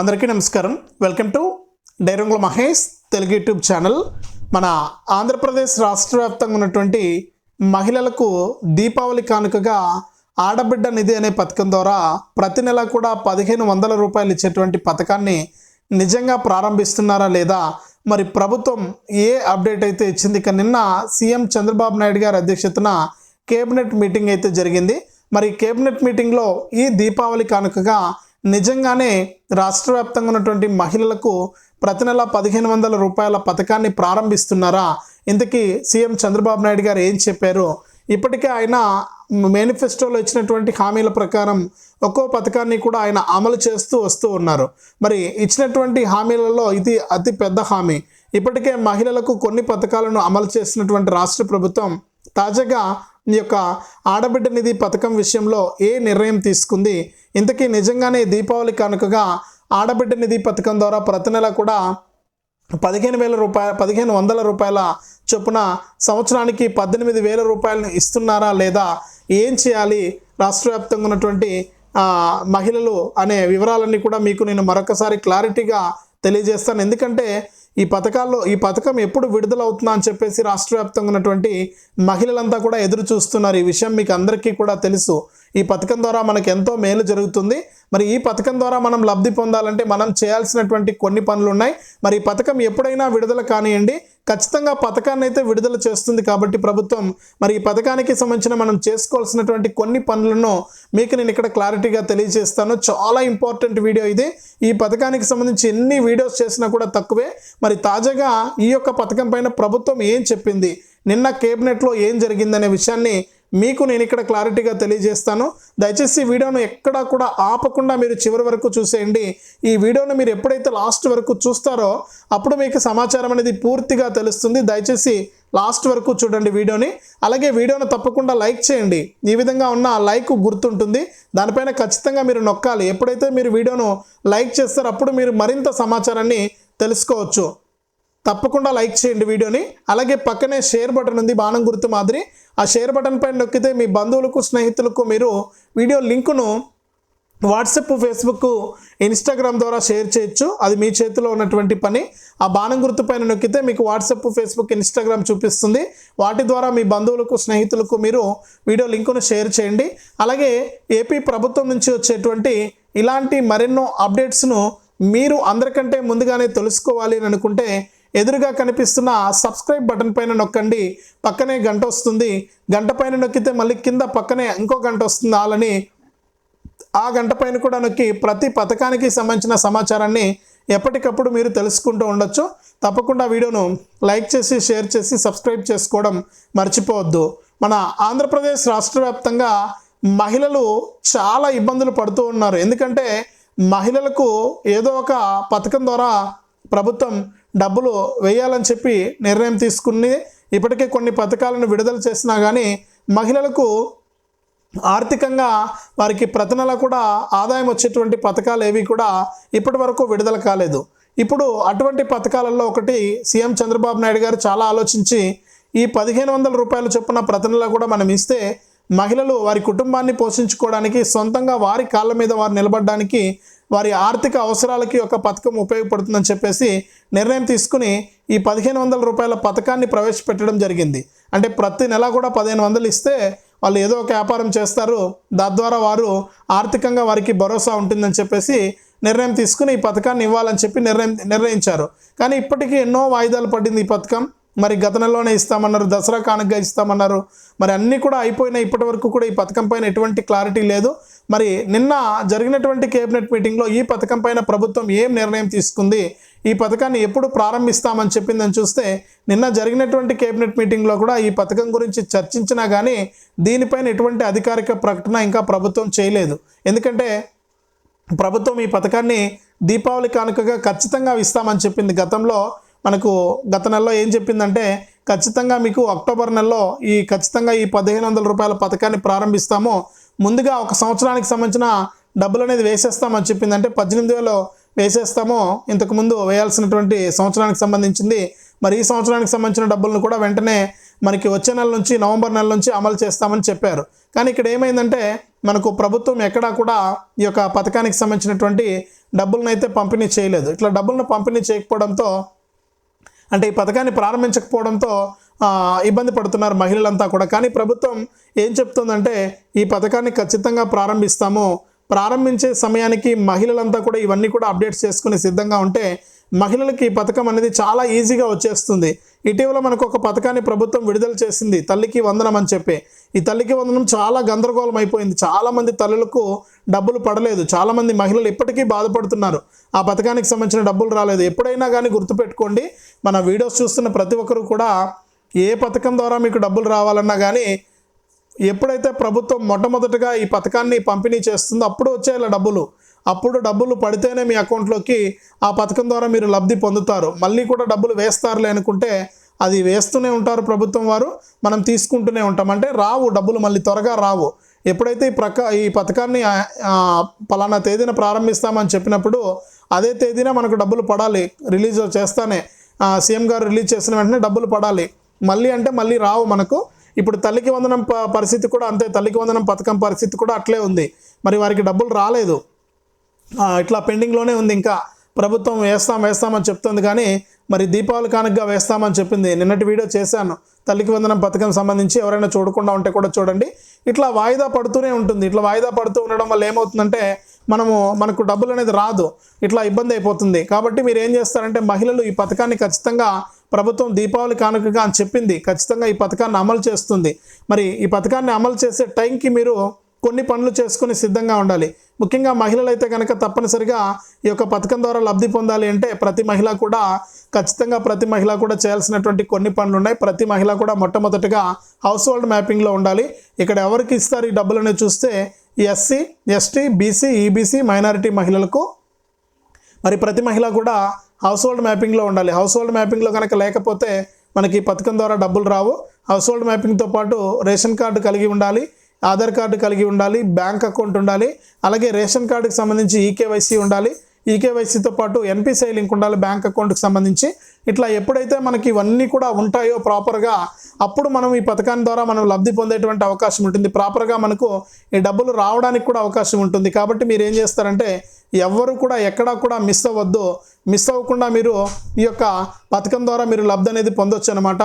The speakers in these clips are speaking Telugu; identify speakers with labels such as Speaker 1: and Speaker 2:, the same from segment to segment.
Speaker 1: అందరికీ నమస్కారం. వెల్కమ్ టు డైరంగుల మహేష్ తెలుగు యూట్యూబ్ ఛానల్. మన ఆంధ్రప్రదేశ్ రాష్ట్ర వ్యాప్తంగా ఉన్నటువంటి మహిళలకు దీపావళి కానుకగా ఆడబిడ్డ నిధి అనే పథకం ద్వారా ప్రతి నెల కూడా పదిహేను వందల రూపాయలు ఇచ్చేటువంటి పథకాన్ని నిజంగా ప్రారంభిస్తున్నారా లేదా? మరి ప్రభుత్వం ఏ అప్డేట్ అయితే ఇచ్చింది? ఇక నిన్న సీఎం చంద్రబాబు నాయుడు గారి అధ్యక్షతన కేబినెట్ మీటింగ్ అయితే జరిగింది. మరి కేబినెట్ మీటింగ్లో ఈ దీపావళి కానుకగా నిజంగానే రాష్ట్ర వ్యాప్తంగా ఉన్నటువంటి మహిళలకు ప్రతి నెల పదిహేను వందల రూపాయల పథకాన్ని ప్రారంభిస్తున్నారా? ఇంతకీ సీఎం చంద్రబాబు నాయుడు గారు ఏం చెప్పారు? ఇప్పటికే ఆయన మేనిఫెస్టోలో ఇచ్చినటువంటి హామీల ప్రకారం ఒక్కో పథకాన్ని కూడా ఆయన అమలు చేస్తూ వస్తూ ఉన్నారు. మరి ఇచ్చినటువంటి హామీలలో ఇది అతి పెద్ద హామీ. ఇప్పటికే మహిళలకు కొన్ని పథకాలను అమలు చేసినటువంటి రాష్ట్ర ప్రభుత్వం తాజాగా ఈ యొక్క ఆడబిడ్డ నిధి పథకం విషయంలో ఏ నిర్ణయం తీసుకుంది? ఇంతకీ నిజంగానే దీపావళి కానుకగా ఆడబిడ్డ నిధి పథకం ద్వారా ప్రతి నెల కూడా పదిహేను వేల రూపాయ పదిహేను వందల రూపాయల చొప్పున సంవత్సరానికి పద్దెనిమిది వేల రూపాయలను ఇస్తున్నారా లేదా? ఏం చేయాలి? రాష్ట్ర వ్యాప్తంగా ఉన్నటువంటి మహిళలు అనే వివరాలన్నీ కూడా మీకు నేను మరొకసారి క్లారిటీగా తెలియజేస్తాను. ఎందుకంటే ఈ పథకాల్లో ఈ పథకం ఎప్పుడు విడుదలవుతుందా అని చెప్పేసి రాష్ట్ర వ్యాప్తంగా ఉన్నటువంటి మహిళలంతా కూడా ఎదురు చూస్తున్నారు. ఈ విషయం మీకు అందరికీ కూడా తెలుసు. ఈ పథకం ద్వారా మనకు ఎంతో మేలు జరుగుతుంది. మరి ఈ పథకం ద్వారా మనం లబ్ధి పొందాలంటే మనం చేయాల్సినటువంటి కొన్ని పనులు ఉన్నాయి మరి ఈ పథకం ఎప్పుడైనా విడుదల కానివ్వండి ఖచ్చితంగా పథకాన్ని అయితే విడుదల చేస్తుంది కాబట్టి ప్రభుత్వం మరి ఈ పథకానికి సంబంధించిన మనం చేసుకోవాల్సినటువంటి కొన్ని పనులను మీకు నేను ఇక్కడ క్లారిటీగా తెలియజేస్తాను. చాలా ఇంపార్టెంట్ వీడియో ఇది. ఈ పథకానికి సంబంధించి ఎన్ని వీడియోస్ చేసినా కూడా తక్కువే. మరి తాజాగా ఈ యొక్క పథకం పైన ప్రభుత్వం ఏం చెప్పింది? నిన్న కేబినెట్లో ఏం జరిగిందనే విషయాన్ని మీకు నేను ఇక్కడ క్లారిటీగా తెలియజేస్తాను. దయచేసి వీడియోను ఎక్కడా కూడా ఆపకుండా మీరు చివరి వరకు చూసేయండి. ఈ వీడియోను మీరు ఎప్పుడైతే లాస్ట్ వరకు చూస్తారో అప్పుడు మీకు సమాచారం అనేది పూర్తిగా తెలుస్తుంది. దయచేసి లాస్ట్ వరకు చూడండి వీడియోని. అలాగే వీడియోను తప్పకుండా లైక్ చేయండి. ఈ విధంగా ఉన్న లైక్ గుర్తుంటుంది. దానిపైన ఖచ్చితంగా మీరు నొక్కాలి. ఎప్పుడైతే మీరు వీడియోను లైక్ చేస్తారో అప్పుడు మీరు మరింత సమాచారాన్ని తెలుసుకోవచ్చు. తప్పకుండా లైక్ చేయండి వీడియోని. అలాగే పక్కనే షేర్ బటన్ ఉంది బాణం గుర్తు మాదిరి. ఆ షేర్ బటన్ పైన నొక్కితే మీ బంధువులకు స్నేహితులకు మీరు వీడియో లింకును వాట్సాప్ ఫేస్బుక్ ఇన్స్టాగ్రామ్ ద్వారా షేర్ చేయొచ్చు. అది మీ చేతిలో ఉన్నటువంటి పని. ఆ బాణం గుర్తు పైన నొక్కితే మీకు వాట్సాప్ ఫేస్బుక్ ఇన్స్టాగ్రామ్ చూపిస్తుంది. వాటి ద్వారా మీ బంధువులకు స్నేహితులకు మీరు వీడియో లింకును షేర్ చేయండి. అలాగే ఏపీ ప్రభుత్వం నుంచి వచ్చేటువంటి ఇలాంటి మరెన్నో అప్డేట్స్ను మీరు అందరికంటే ముందుగానే తెలుసుకోవాలి అని అనుకుంటే ఎదురుగా కనిపిస్తున్న సబ్స్క్రైబ్ బటన్ పైన నొక్కండి. పక్కనే గంట వస్తుంది. గంట పైన నొక్కితే మళ్ళీ కింద పక్కనే ఇంకో గంట వస్తుంది. ఆలని ఆ గంట పైన కూడా నొక్కి ప్రతి పథకానికి సంబంధించిన సమాచారాన్ని ఎప్పటికప్పుడు మీరు తెలుసుకుంటూ ఉండొచ్చు. తప్పకుండా వీడియోను లైక్ చేసి షేర్ చేసి సబ్స్క్రైబ్ చేసుకోవడం మర్చిపోవద్దు. మన ఆంధ్రప్రదేశ్ రాష్ట్ర వ్యాప్తంగా మహిళలు చాలా ఇబ్బందులు పడుతూ ఉన్నారు. ఎందుకంటే మహిళలకు ఏదో ఒక పథకం ద్వారా ప్రభుత్వం డబ్బులు వేయాలని చెప్పి నిర్ణయం తీసుకుని ఇప్పటికే కొన్ని పథకాలను విడుదల చేసినా కానీ మహిళలకు ఆర్థికంగా వారికి ప్రతి నెల కూడా ఆదాయం వచ్చేటువంటి పథకాలు ఏవి కూడా ఇప్పటి వరకు విడుదల కాలేదు. ఇప్పుడు అటువంటి పథకాలలో ఒకటి సీఎం చంద్రబాబు నాయుడు గారు చాలా ఆలోచించి ఈ పదిహేను వందల రూపాయలు చొప్పున ప్రతి నెల కూడా మనం ఇస్తే మహిళలు వారి కుటుంబాన్ని పోషించుకోవడానికి సొంతంగా వారి కాళ్ళ మీద వారు నిలబడడానికి వారి ఆర్థిక అవసరాలకి ఒక పథకం ఉపయోగపడుతుందని చెప్పేసి నిర్ణయం తీసుకుని ఈ పదిహేను వందల రూపాయల పథకాన్ని ప్రవేశపెట్టడం జరిగింది. అంటే ప్రతి నెల కూడా పదిహేను వందలు ఇస్తే వాళ్ళు ఏదో ఒక వ్యాపారం చేస్తారు. తద్వారా వారు ఆర్థికంగా వారికి భరోసా ఉంటుందని చెప్పేసి నిర్ణయం తీసుకుని ఈ పథకాన్ని ఇవ్వాలని చెప్పి నిర్ణయం నిర్ణయించారు. కానీ ఇప్పటికీ ఎన్నో వాయిదాలు పడింది ఈ పథకం. మరి గత నెలలోనే ఇస్తామన్నారు దసరా కానుకగా ఇస్తామన్నారు. మరి అన్నీ కూడా అయిపోయినాయి. ఇప్పటి వరకు కూడా ఈ పథకం పైన ఎటువంటి క్లారిటీ లేదు. మరి నిన్న జరిగినటువంటి కేబినెట్ మీటింగ్లో ఈ పథకం పైన ప్రభుత్వం ఏం నిర్ణయం తీసుకుంది? ఈ పథకాన్ని ఎప్పుడు ప్రారంభిస్తామని చెప్పిందని చూస్తే నిన్న జరిగినటువంటి కేబినెట్ మీటింగ్లో కూడా ఈ పథకం గురించి చర్చించినా కానీ దీనిపైన ఎటువంటి అధికారిక ప్రకటన ఇంకా ప్రభుత్వం చేయలేదు. ఎందుకంటే ప్రభుత్వం ఈ పథకాన్ని దీపావళి కానుకగా ఖచ్చితంగా ఇస్తామని చెప్పింది. గతంలో మనకు గత నెలలో ఏం చెప్పిందంటే ఖచ్చితంగా మీకు అక్టోబర్ నెలలో ఈ ఖచ్చితంగా ఈ పదిహేను వందల రూపాయల పథకాన్ని ప్రారంభిస్తాము. ముందుగా ఒక సంవత్సరానికి సంబంధించిన డబ్బులు అనేది వేసేస్తామని చెప్పింది అంటే పద్దెనిమిది వేలు వేసేస్తామో. ఇంతకుముందు వేయాల్సినటువంటి సంవత్సరానికి సంబంధించింది. మరి ఈ సంవత్సరానికి సంబంధించిన డబ్బులను కూడా వెంటనే మనకి వచ్చే నెల నుంచి నవంబర్ నెల నుంచి అమలు చేస్తామని చెప్పారు. కానీ ఇక్కడ ఏమైందంటే మనకు ప్రభుత్వం ఎక్కడా కూడా ఈ యొక్క పథకానికి సంబంధించినటువంటి డబ్బులను అయితే పంపిణీ చేయలేదు. ఇట్లా డబ్బులను పంపిణీ చేయకపోవడంతో అంటే ఈ పథకాన్ని ప్రారంభించకపోవడంతో ఇబ్బంది పడుతున్నారు మహిళలంతా కూడా. కానీ ప్రభుత్వం ఏం చెప్తుందంటే ఈ పథకాన్ని ఖచ్చితంగా ప్రారంభిస్తాము. ప్రారంభించే సమయానికి మహిళలంతా కూడా ఇవన్నీ కూడా అప్డేట్స్ చేసుకుని సిద్ధంగా ఉంటే మహిళలకి ఈ పథకం అనేది చాలా ఈజీగా వచ్చేస్తుంది. ఇటీవల మనకు ఒక పథకాన్ని ప్రభుత్వం విడుదల చేసింది తల్లికి వందనం అని చెప్పి. ఈ తల్లికి వందనం చాలా గందరగోళం అయిపోయింది. చాలామంది తల్లులకు డబ్బులు పడలేదు. చాలామంది మహిళలు ఇప్పటికీ బాధపడుతున్నారు. ఆ పథకానికి సంబంధించిన డబ్బులు రాలేదు. ఎప్పుడైనా కానీ గుర్తుపెట్టుకోండి మన వీడియోస్ చూస్తున్న ప్రతి ఒక్కరు కూడా ఏ పథకం ద్వారా మీకు డబ్బులు రావాలన్నా కానీ ఎప్పుడైతే ప్రభుత్వం మొట్టమొదటిగా ఈ పథకాన్ని పంపిణీ చేస్తుందో అప్పుడు వచ్చేలా డబ్బులు. అప్పుడు డబ్బులు పడితేనే మీ అకౌంట్లోకి ఆ పథకం ద్వారా మీరు లబ్ధి పొందుతారు. మళ్ళీ కూడా డబ్బులు వేస్తారులే అనుకుంటే అది వేస్తూనే ఉంటారు ప్రభుత్వం వారు. మనం తీసుకుంటూనే ఉంటాం. అంటే రావు డబ్బులు మళ్ళీ త్వరగా రావు. ఎప్పుడైతే ఈ ప్రక ఈ పథకాన్ని పలానా తేదీన ప్రారంభిస్తామని చెప్పినప్పుడు అదే తేదీన మనకు డబ్బులు పడాలి. రిలీజ్ చేస్తానే. సీఎం గారు రిలీజ్ చేసిన వెంటనే డబ్బులు పడాలి. మళ్ళీ అంటే మళ్ళీ రావు మనకు. ఇప్పుడు తల్లికి వందనం ప- పరిస్థితి కూడా అంతే. తల్లికి వందనం పథకం పరిస్థితి కూడా అట్లే ఉంది. మరి వారికి డబ్బులు రాలేదు. ఇట్లా పెండింగ్లోనే ఉంది ఇంకా. ప్రభుత్వం వేస్తాం వేస్తామని చెప్తుంది కానీ మరి దీపావళి కానుకగా వేస్తామని చెప్పింది. నిన్నటి వీడియో చేశాను. తల్లికి వందనం పథకం సంబంధించి ఎవరైనా చూడకుండా ఉంటే కూడా చూడండి. ఇట్లా వాయిదా పడుతూనే ఉంటుంది. ఇట్లా వాయిదా పడుతూ ఉండడం వల్ల ఏమవుతుందంటే మనము మనకు డబ్బులు అనేది రాదు. ఇట్లా ఇబ్బంది అయిపోతుంది. కాబట్టి మీరు ఏం చేస్తారంటే మహిళలు ఈ పథకాన్ని ఖచ్చితంగా ప్రభుత్వం దీపావళి కానుకగా అని చెప్పింది. ఖచ్చితంగా ఈ పథకాన్ని అమలు చేస్తుంది. మరి ఈ పథకాన్ని అమలు చేసే టైంకి మీరు కొన్ని పనులు చేసుకుని సిద్ధంగా ఉండాలి. ముఖ్యంగా మహిళలు అయితే కనుక తప్పనిసరిగా ఈ యొక్క పథకం ద్వారా లబ్ధి పొందాలి అంటే ప్రతి మహిళ కూడా ఖచ్చితంగా ప్రతి మహిళ కూడా చేయాల్సినటువంటి కొన్ని పనులు ఉన్నాయి. ప్రతి మహిళ కూడా మొట్టమొదటిగా హౌస్ హోల్డ్ మ్యాపింగ్లో ఉండాలి. ఇక్కడ ఎవరికి ఇస్తారు ఈ డబ్బులు చూస్తే SC ST BC EBC minority మహిళలకు. మరి ప్రతి మహిళ కూడా హౌస్ హోల్డ్ మ్యాపింగ్లో ఉండాలి. హౌస్ హోల్డ్ మ్యాపింగ్లో కనుక లేకపోతే మనకి పథకం ద్వారా డబ్బులు రావు. హౌస్ హోల్డ్ మ్యాపింగ్తో పాటు రేషన్ కార్డు కలిగి ఉండాలి. ఆధార్ కార్డు కలిగి ఉండాలి. బ్యాంక్ అకౌంట్ ఉండాలి. అలాగే రేషన్ కార్డుకి సంబంధించి ఈకేవైసీ ఉండాలి. ఈకేవైసీతో పాటు ఎన్పిసిఐ లింక్ ఉండాలి బ్యాంక్ అకౌంట్కి సంబంధించి. ఇట్లా ఎప్పుడైతే మనకి ఇవన్నీ కూడా ఉంటాయో ప్రాపర్గా అప్పుడు మనం ఈ పథకాన్ని ద్వారా మనం లబ్ధి పొందేటువంటి అవకాశం ఉంటుంది. ప్రాపర్గా మనకు ఈ డబ్బులు రావడానికి కూడా అవకాశం ఉంటుంది. కాబట్టి మీరు ఏం చేస్తారంటే ఎవ్వరు కూడా ఎక్కడా కూడా మిస్ అవ్వద్దు. మిస్ అవ్వకుండా మీరు ఈ యొక్క పథకం ద్వారా మీరు లబ్ధి అనేది పొందొచ్చు అనమాట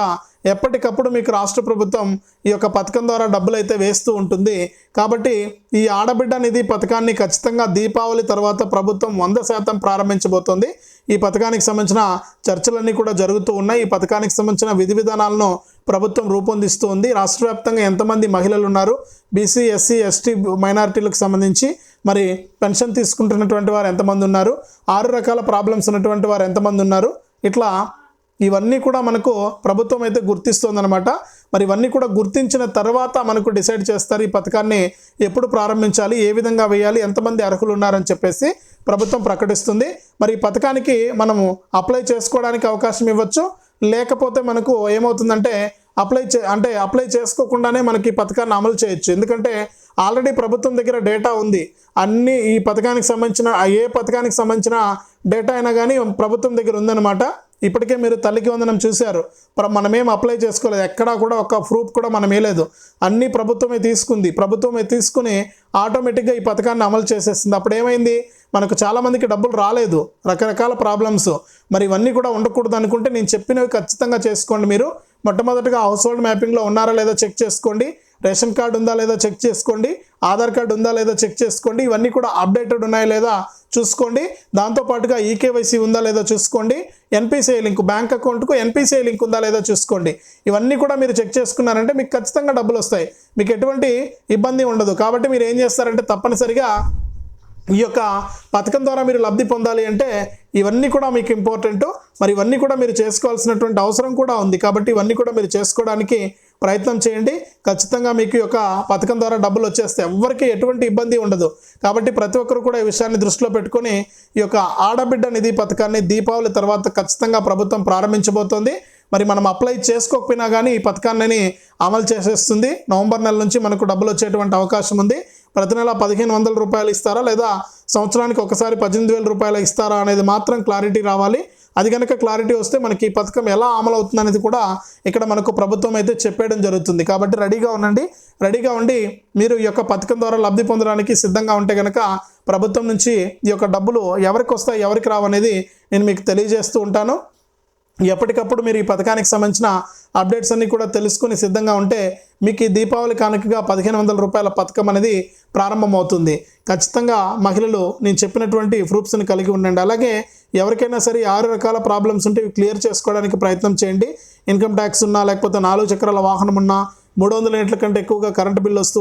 Speaker 1: ఎప్పటికప్పుడు మీకు రాష్ట్ర ప్రభుత్వం ఈ యొక్క పథకం ద్వారా డబ్బులు అయితే వేస్తూ ఉంటుంది. కాబట్టి ఈ ఆడబిడ్డ నిధి పథకాన్ని ఖచ్చితంగా దీపావళి తర్వాత ప్రభుత్వం వంద శాతం ప్రారంభించబోతోంది. ఈ పథకానికి సంబంధించిన చర్చలన్నీ కూడా జరుగుతూ ఉన్నాయి. ఈ పథకానికి సంబంధించిన విధి విధానాలను ప్రభుత్వం రూపొందిస్తూ ఉంది. రాష్ట్ర వ్యాప్తంగా ఎంతమంది మహిళలు ఉన్నారు? బీసీ ఎస్సీ ఎస్టీ మైనారిటీలకు సంబంధించి మరి పెన్షన్ తీసుకుంటున్నటువంటి వారు ఎంతమంది ఉన్నారు? ఆరు రకాల ప్రాబ్లమ్స్ ఉన్నటువంటి వారు ఎంతమంది ఉన్నారు? ఇట్లా ఇవన్నీ కూడా మనకు ప్రభుత్వం అయితే గుర్తిస్తుందన్నమాట. మరి ఇవన్నీ కూడా గుర్తించిన తర్వాత మనకు డిసైడ్ చేస్తారు ఈ పథకాన్ని ఎప్పుడు ప్రారంభించాలి ఏ విధంగా వేయాలి ఎంతమంది అర్హులు ఉన్నారని చెప్పేసి ప్రభుత్వం ప్రకటిస్తుంది. మరి ఈ పథకానికి మనము అప్లై చేసుకోవడానికి అవకాశం ఇవ్వచ్చు. లేకపోతే మనకు ఏమవుతుందంటే అప్లై చే అంటే అప్లై చేసుకోకుండానే మనకి ఈ పథకాన్ని అమలు చేయొచ్చు. ఎందుకంటే ఆల్రెడీ ప్రభుత్వం దగ్గర డేటా ఉంది. అన్ని ఈ పథకానికి సంబంధించిన ఏ పథకానికి సంబంధించిన డేటా అయినా కానీ ప్రభుత్వం దగ్గర ఉందన్నమాట. ఇప్పటికే మీరు తల్లికి వందనం చూశారు. మనమేం అప్లై చేసుకోలేదు. ఎక్కడా కూడా ఒక ప్రూఫ్ కూడా మనం వేయలేదు అన్నీ ప్రభుత్వమే తీసుకుంది. ప్రభుత్వమే తీసుకుని ఆటోమేటిక్గా ఈ పథకాన్ని అమలు చేసేస్తుంది అప్పుడు ఏమైంది మనకు చాలామందికి డబ్బులు రాలేదు. రకరకాల ప్రాబ్లమ్స్. మరి ఇవన్నీ కూడా ఉండకూడదు అనుకుంటే నేను చెప్పినవి ఖచ్చితంగా చేసుకోండి మీరు. మొట్టమొదటిగా హౌస్ హోల్డ్ మ్యాపింగ్లో ఉన్నారా లేదో చెక్ చేసుకోండి. రేషన్ కార్డు ఉందా లేదా చెక్ చేసుకోండి ఆధార్ కార్డు ఉందా లేదా చెక్ చేసుకోండి ఇవన్నీ కూడా అప్డేటెడ్ ఉన్నాయా లేదా చూసుకోండి. దాంతోపాటుగా ఈకేవైసీ ఉందా లేదా చూసుకోండి. ఎన్పిసిఐ లింక్ బ్యాంక్ అకౌంట్కు ఎన్పిసిఐ లింక్ ఉందా లేదా చూసుకోండి. ఇవన్నీ కూడా మీరు చెక్ చేసుకున్నారంటే మీకు ఖచ్చితంగా డబ్బులు వస్తాయి. మీకు ఎటువంటి ఇబ్బంది ఉండదు. కాబట్టి మీరు ఏం చేస్తారంటే తప్పనిసరిగా ఈ యొక్క పథకం ద్వారా మీరు లబ్ధి పొందాలి అంటే ఇవన్నీ కూడా మీకు ఇంపార్టెంట్ మరి ఇవన్నీ కూడా మీరు చేసుకోవాల్సినటువంటి అవసరం కూడా ఉంది. కాబట్టి ఇవన్నీ కూడా మీరు చేసుకోవడానికి ప్రయత్నం చేయండి. ఖచ్చితంగా మీకు ఈ యొక్క పథకం ద్వారా డబ్బులు వచ్చేస్తాయి. ఎవరికి ఎటువంటి ఇబ్బంది ఉండదు. కాబట్టి ప్రతి ఒక్కరు కూడా ఈ విషయాన్ని దృష్టిలో పెట్టుకొని ఈ యొక్క ఆడబిడ్డ నిధి పథకాన్ని దీపావళి తర్వాత ఖచ్చితంగా ప్రభుత్వం ప్రారంభించబోతోంది. మరి మనం అప్లై చేసుకోకపోయినా కానీ ఈ పథకాన్ని అమలు చేసేస్తుంది. నవంబర్ నెల నుంచి మనకు డబ్బులు వచ్చేటువంటి అవకాశం ఉంది. ప్రతి నెల పదిహేను వందల రూపాయలు ఇస్తారా లేదా సంవత్సరానికి ఒకసారి పద్దెనిమిది వేల రూపాయలు ఇస్తారా అనేది మాత్రం క్లారిటీ రావాలి. అది కనుక క్లారిటీ వస్తే మనకి ఈ పథకం ఎలా అమలు అవుతుంది అనేది కూడా ఇక్కడ మనకు ప్రభుత్వం అయితే చెప్పేయడం జరుగుతుంది. కాబట్టి రెడీగా ఉండండి. రెడీగా ఉండి మీరు ఈ యొక్క పథకం ద్వారా లబ్ధి పొందడానికి సిద్ధంగా ఉంటే కనుక ప్రభుత్వం నుంచి ఈ యొక్క డబ్బులు ఎవరికి వస్తాయి ఎవరికి రావనేది నేను మీకు తెలియజేస్తూ ఉంటాను. ఎప్పటికప్పుడు మీరు ఈ పథకానికి సంబంధించిన అప్డేట్స్ అన్నీ కూడా తెలుసుకుని సిద్ధంగా ఉంటే మీకు ఈ దీపావళి కానుకగా పదిహేను వందల రూపాయల పథకం అనేది ప్రారంభమవుతుంది. ఖచ్చితంగా మహిళలు నేను చెప్పినటువంటి ప్రూఫ్స్ని కలిగి ఉండండి. అలాగే ఎవరికైనా సరే ఆరు రకాల ప్రాబ్లమ్స్ ఉంటే ఇవి క్లియర్ చేసుకోవడానికి ప్రయత్నం చేయండి. ఇన్కమ్ ట్యాక్స్ ఉన్నా లేకపోతే నాలుగు చక్రాల వాహనం ఉన్నా మూడు వందల యూనిట్ల కంటే ఎక్కువగా కరెంటు బిల్లు వస్తూ